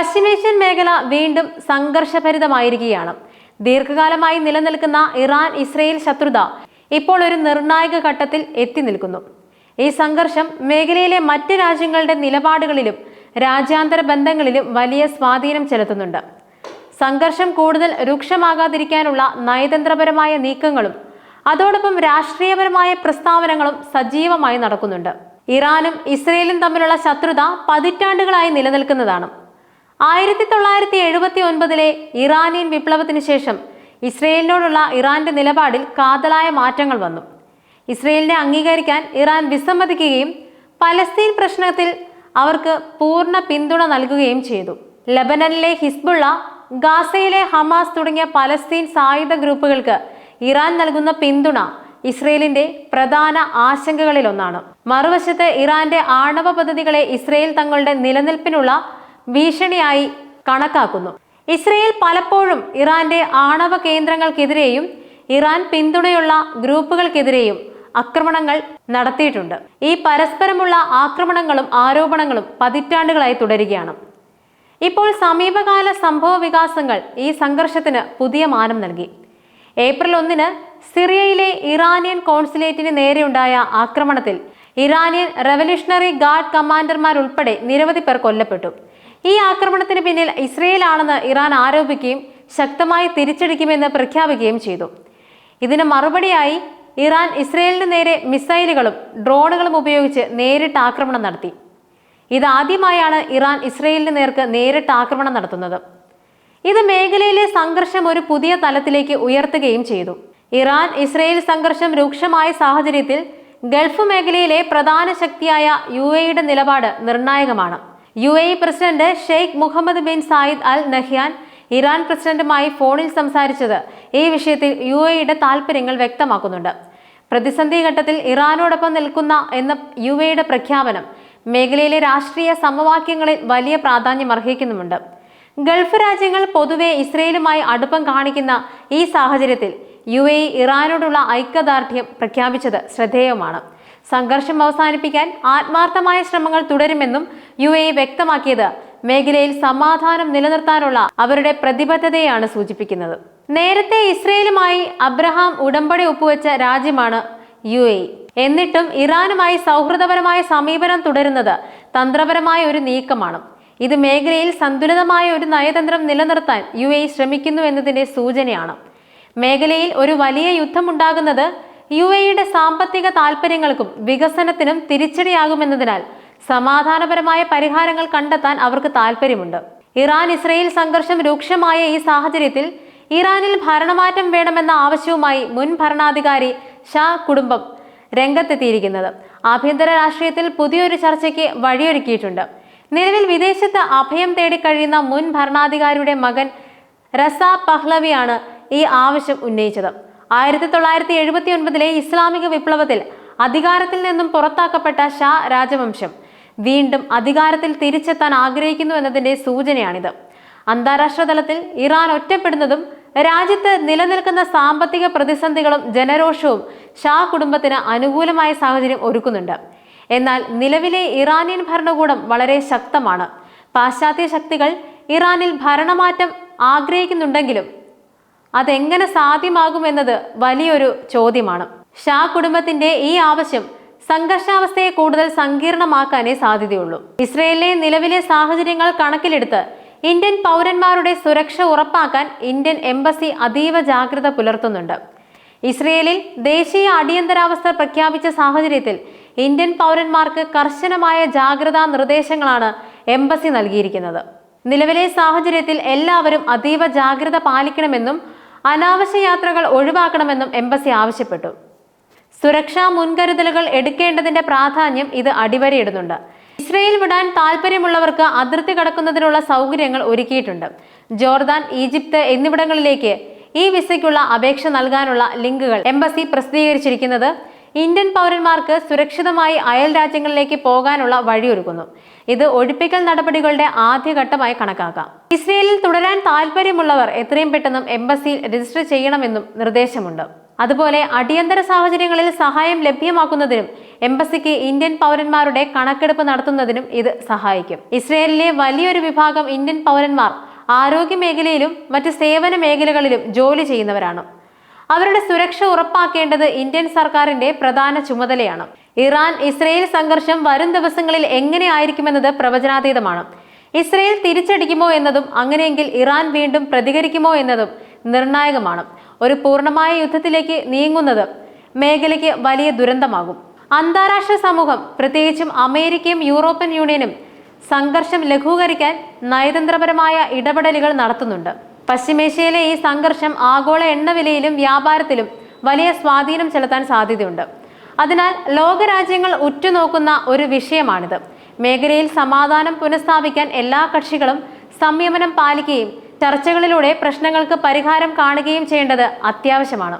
പശ്ചിമേഷ്യൻ മേഖല വീണ്ടും സംഘർഷഭരിതമായിരിക്കുകയാണ്. ദീർഘകാലമായി നിലനിൽക്കുന്ന ഇറാൻ ഇസ്രയേൽ ശത്രുത ഇപ്പോൾ ഒരു നിർണായക ഘട്ടത്തിൽ എത്തി നിൽക്കുന്നു. ഈ സംഘർഷം മേഖലയിലെ മറ്റ് രാജ്യങ്ങളുടെ നിലപാടുകളിലും രാജ്യാന്തര ബന്ധങ്ങളിലും വലിയ സ്വാധീനം ചെലുത്തുന്നുണ്ട്. സംഘർഷം കൂടുതൽ രൂക്ഷമാകാതിരിക്കാനുള്ള നയതന്ത്രപരമായ നീക്കങ്ങളും അതോടൊപ്പം രാഷ്ട്രീയപരമായ പ്രസ്താവനകളും സജീവമായി നടക്കുന്നുണ്ട്. ഇറാനും ഇസ്രയേലും തമ്മിലുള്ള ശത്രുത പതിറ്റാണ്ടുകളായി നിലനിൽക്കുന്നതാണ്. ആയിരത്തി തൊള്ളായിരത്തി എഴുപത്തി ഒൻപതിലെ ഇറാനിയൻ വിപ്ലവത്തിന് ശേഷം ഇസ്രയേലിനോടുള്ള ഇറാന്റെ നിലപാടിൽ കാതലായ മാറ്റങ്ങൾ വന്നു. ഇസ്രയേലിനെ അംഗീകരിക്കാൻ ഇറാൻ വിസമ്മതിക്കുകയും പലസ്തീൻ പ്രശ്നത്തിൽ അവർക്ക് പൂർണ പിന്തുണ നൽകുകയും ചെയ്തു. ലബനനിലെ ഹിസ്ബുള്ള ഗാസയിലെ ഹമാസ് തുടങ്ങിയ പലസ്തീൻ സായുധ ഗ്രൂപ്പുകൾക്ക് ഇറാൻ നൽകുന്ന പിന്തുണ ഇസ്രയേലിന്റെ പ്രധാന ആശങ്കകളിലൊന്നാണ്. മറുവശത്ത് ഇറാന്റെ ആണവ പദ്ധതികളെ ഇസ്രയേൽ തങ്ങളുടെ നിലനിൽപ്പിനുള്ള ഭീഷണിയായി കണക്കാക്കുന്നു. ഇസ്രയേൽ പലപ്പോഴും ഇറാന്റെ ആണവ കേന്ദ്രങ്ങൾക്കെതിരെയും ഇറാൻ പിന്തുണയുള്ള ഗ്രൂപ്പുകൾക്കെതിരെയും ആക്രമണങ്ങൾ നടത്തിയിട്ടുണ്ട്. ഈ പരസ്പരമുള്ള ആക്രമണങ്ങളും ആരോപണങ്ങളും പതിറ്റാണ്ടുകളായി തുടരുകയാണ്. ഇപ്പോൾ സമീപകാല സംഭവ വികാസങ്ങൾ ഈ സംഘർഷത്തിന് പുതിയ മാനം നൽകി. ഏപ്രിൽ ഒന്നിന് സിറിയയിലെ ഇറാനിയൻ കോൺസുലേറ്റിന് നേരെയുണ്ടായ ആക്രമണത്തിൽ ഇറാനിയൻ റവല്യൂഷണറി ഗാർഡ് കമാൻഡർമാർ ഉൾപ്പെടെ നിരവധി പേർ കൊല്ലപ്പെട്ടു. ഈ ആക്രമണത്തിന് പിന്നിൽ ഇസ്രയേലാണെന്ന് ഇറാൻ ആരോപിക്കുകയും ശക്തമായി തിരിച്ചടിക്കുമെന്ന് പ്രഖ്യാപിക്കുകയും ചെയ്തു. ഇതിന് മറുപടിയായി ഇറാൻ ഇസ്രയേലിന് നേരെ മിസൈലുകളും ഡ്രോണുകളും ഉപയോഗിച്ച് നേരിട്ട് ആക്രമണം നടത്തി. ഇതാദ്യമായാണ് ഇറാൻ ഇസ്രയേലിന് നേർക്ക് നേരിട്ട് ആക്രമണം നടത്തുന്നത്. ഇത് മേഖലയിലെ സംഘർഷം ഒരു പുതിയ തലത്തിലേക്ക് ഉയർത്തുകയും ചെയ്തു. ഇറാൻ ഇസ്രയേൽ സംഘർഷം രൂക്ഷമായ സാഹചര്യത്തിൽ ഗൾഫ് മേഖലയിലെ പ്രധാന ശക്തിയായ യു എയുടെ നിലപാട് നിർണായകമാണ്. U A E president Sheikh Mohammed bin Zayed Al Nahyan Iran പ്രസിഡന്റുമായി ഫോണിൽ സംസാരിച്ചത് ഈ വിഷയത്തിൽ യു എയുടെ താൽപ്പര്യങ്ങൾ വ്യക്തമാക്കുന്നുണ്ട്. പ്രതിസന്ധി ഘട്ടത്തിൽ ഇറാനോടൊപ്പം നിൽക്കുന്ന എന്ന യു എയുടെ പ്രഖ്യാപനം മേഖലയിലെ രാഷ്ട്രീയ സമവാക്യങ്ങളിൽ വലിയ പ്രാധാന്യം അർഹിക്കുന്നുമുണ്ട്. ഗൾഫ് രാജ്യങ്ങൾ പൊതുവെ ഇസ്രയേലുമായി അടുപ്പം കാണിക്കുന്ന ഈ സാഹചര്യത്തിൽ യു എ ഇറാനോടുള്ള ഐക്യദാർഢ്യം പ്രഖ്യാപിച്ചത് ശ്രദ്ധേയമാണ്. സംഘർഷം അവസാനിപ്പിക്കാൻ ആത്മാർത്ഥമായ ശ്രമങ്ങൾ തുടരുമെന്നും യു എ വ്യക്തമാക്കിയത് മേഖലയിൽ സമാധാനം നിലനിർത്താനുള്ള അവരുടെ പ്രതിബദ്ധതയാണ് സൂചിപ്പിക്കുന്നത്. നേരത്തെ ഇസ്രയേലുമായി അബ്രഹാം ഉടമ്പടി ഒപ്പുവെച്ച രാജ്യമാണ് യു എ എന്നിട്ടും ഇറാനുമായി സൗഹൃദപരമായ സമീപനം തുടരുന്നത് തന്ത്രപരമായ ഒരു നീക്കമാണ്. ഇത് മേഖലയിൽ സന്തുലിതമായ ഒരു നയതന്ത്രം നിലനിർത്താൻ യു എ ശ്രമിക്കുന്നു എന്നതിന്റെ സൂചനയാണ്. മേഖലയിൽ ഒരു വലിയ യുദ്ധമുണ്ടാകുന്നത് യു എയുടെ സാമ്പത്തിക താൽപ്പര്യങ്ങൾക്കും വികസനത്തിനും തിരിച്ചടിയാകുമെന്നതിനാൽ സമാധാനപരമായ പരിഹാരങ്ങൾ കണ്ടെത്താൻ അവർക്ക് താൽപ്പര്യമുണ്ട്. ഇറാൻ ഇസ്രയേൽ സംഘർഷം രൂക്ഷമായ ഈ സാഹചര്യത്തിൽ ഇറാനിൽ ഭരണമാറ്റം വേണമെന്ന ആവശ്യവുമായി മുൻ ഭരണാധികാരി ഷാ കുടുംബം രംഗത്തെത്തിയിരിക്കുന്നത്. ആഭ്യന്തര രാഷ്ട്രീയത്തിൽ പുതിയൊരു ചർച്ചയ്ക്ക് വഴിയൊരുക്കിയിട്ടുണ്ട്. നിലവിൽ വിദേശത്ത് അഭയം തേടി കഴിയുന്ന മുൻ ഭരണാധികാരിയുടെ മകൻ റസ പഹ്ലവിയാണ് ഈ ആവശ്യം ഉന്നയിച്ചത്. ആയിരത്തി തൊള്ളായിരത്തി എഴുപത്തി ഒൻപതിലെ ഇസ്ലാമിക വിപ്ലവത്തിൽ അധികാരത്തിൽ നിന്നും പുറത്താക്കപ്പെട്ട ഷാ രാജവംശം വീണ്ടും അധികാരത്തിൽ തിരിച്ചെത്താൻ ആഗ്രഹിക്കുന്നു എന്നതിന്റെ സൂചനയാണിത്. അന്താരാഷ്ട്ര തലത്തിൽ ഇറാൻ ഒറ്റപ്പെടുന്നതും രാജ്യത്ത് നിലനിൽക്കുന്ന സാമ്പത്തിക പ്രതിസന്ധികളും ജനരോഷവും ഷാ കുടുംബത്തിന് അനുകൂലമായ സാഹചര്യം ഒരുക്കുന്നുണ്ട്. എന്നാൽ നിലവിലെ ഇറാനിയൻ ഭരണകൂടം വളരെ ശക്തമാണ്. പാശ്ചാത്യ ശക്തികൾ ഇറാനിൽ ഭരണമാറ്റം ആഗ്രഹിക്കുന്നുണ്ടെങ്കിലും അതെങ്ങനെ സാധ്യമാകുമെന്നത് വലിയൊരു ചോദ്യമാണ്. ഷാ കുടുംബത്തിന്റെ ഈ ആവശ്യം സംഘർഷാവസ്ഥയെ കൂടുതൽ സങ്കീർണമാക്കാനേ സാധ്യതയുള്ളൂ. ഇസ്രയേലിലെ നിലവിലെ സാഹചര്യങ്ങൾ കണക്കിലെടുത്ത് ഇന്ത്യൻ പൗരന്മാരുടെ സുരക്ഷ ഉറപ്പാക്കാൻ ഇന്ത്യൻ എംബസി അതീവ ജാഗ്രത പുലർത്തുന്നുണ്ട്. ഇസ്രയേലിൽ ദേശീയ അടിയന്തരാവസ്ഥ പ്രഖ്യാപിച്ച സാഹചര്യത്തിൽ ഇന്ത്യൻ പൗരന്മാർക്ക് കർശനമായ ജാഗ്രതാ നിർദ്ദേശങ്ങളാണ് എംബസി നൽകിയിരിക്കുന്നത്. നിലവിലെ സാഹചര്യത്തിൽ എല്ലാവരും അതീവ ജാഗ്രത പാലിക്കണമെന്നും അനാവശ്യ യാത്രകൾ ഒഴിവാക്കണമെന്നും എംബസി ആവശ്യപ്പെട്ടു. സുരക്ഷാ മുൻകരുതലുകൾ എടുക്കേണ്ടതിന്റെ പ്രാധാന്യം ഇത് അടിവരയിടുന്നുണ്ട്. ഇസ്രയേൽ വിടാൻ താല്പര്യമുള്ളവർക്ക് അതിർത്തി കടക്കുന്നതിനുള്ള സൗകര്യങ്ങൾ ഒരുക്കിയിട്ടുണ്ട്. ജോർദാൻ ഈജിപ്ത് എന്നിവിടങ്ങളിലേക്ക് ഈ വിസയ്ക്കുള്ള അപേക്ഷ നൽകാനുള്ള ലിങ്കുകൾ എംബസി പ്രസിദ്ധീകരിച്ചിരിക്കുന്നത് ഇന്ത്യൻ പൗരന്മാർക്ക് സുരക്ഷിതമായി അയൽ രാജ്യങ്ങളിലേക്ക് പോകാനുള്ള വഴിയൊരുക്കുന്നു. ഇത് ഒഴിപ്പിക്കൽ നടപടികളുടെ ആദ്യഘട്ടമായി കണക്കാക്കാം. ഇസ്രയേലിൽ തുടരാൻ താല്പര്യമുള്ളവർ എത്രയും പെട്ടെന്നും എംബസിയിൽ രജിസ്റ്റർ ചെയ്യണമെന്നും നിർദ്ദേശമുണ്ട്. അതുപോലെ അടിയന്തര സാഹചര്യങ്ങളിൽ സഹായം ലഭ്യമാക്കുന്നതിനും എംബസിക്ക് ഇന്ത്യൻ പൗരന്മാരുടെ കണക്കെടുപ്പ് നടത്തുന്നതിനും ഇത് സഹായിക്കും. ഇസ്രയേലിലെ വലിയൊരു വിഭാഗം ഇന്ത്യൻ പൗരന്മാർ ആരോഗ്യ മേഖലയിലും മറ്റ് സേവന മേഖലകളിലും ജോലി ചെയ്യുന്നവരാണ്. അവരുടെ സുരക്ഷ ഉറപ്പാക്കേണ്ടത് ഇന്ത്യൻ സർക്കാരിന്റെ പ്രധാന ചുമതലയാണ്. ഇറാൻ ഇസ്രയേൽ സംഘർഷം വരും ദിവസങ്ങളിൽ എങ്ങനെയായിരിക്കുമെന്നത് പ്രവചനാതീതമാണ്. ഇസ്രയേൽ തിരിച്ചടിക്കുമോ എന്നതും അങ്ങനെയെങ്കിൽ ഇറാൻ വീണ്ടും പ്രതികരിക്കുമോ എന്നതും നിർണായകമാണ്. ഒരു പൂർണമായ യുദ്ധത്തിലേക്ക് നീങ്ങുന്നത് മേഖലയ്ക്ക് വലിയ ദുരന്തമാകും. അന്താരാഷ്ട്ര സമൂഹം പ്രത്യേകിച്ചും അമേരിക്കയും യൂറോപ്യൻ യൂണിയനും സംഘർഷം ലഘൂകരിക്കാൻ നയതന്ത്രപരമായ ഇടപെടലുകൾ നടത്തുന്നുണ്ട്. പശ്ചിമേഷ്യയിലെ ഈ സംഘർഷം ആഗോള എണ്ണവിലയിലും വ്യാപാരത്തിലും വലിയ സ്വാധീനം ചെലുത്താൻ സാധ്യതയുണ്ട്. അതിനാൽ ലോകരാജ്യങ്ങൾ ഉറ്റുനോക്കുന്ന ഒരു വിഷയമാണിത്. മേഖലയിൽ സമാധാനം പുനഃസ്ഥാപിക്കാൻ എല്ലാ കക്ഷികളും സംയമനം പാലിക്കുകയും ചർച്ചകളിലൂടെ പ്രശ്നങ്ങൾക്ക് പരിഹാരം കാണുകയും ചെയ്യേണ്ടത് അത്യാവശ്യമാണ്.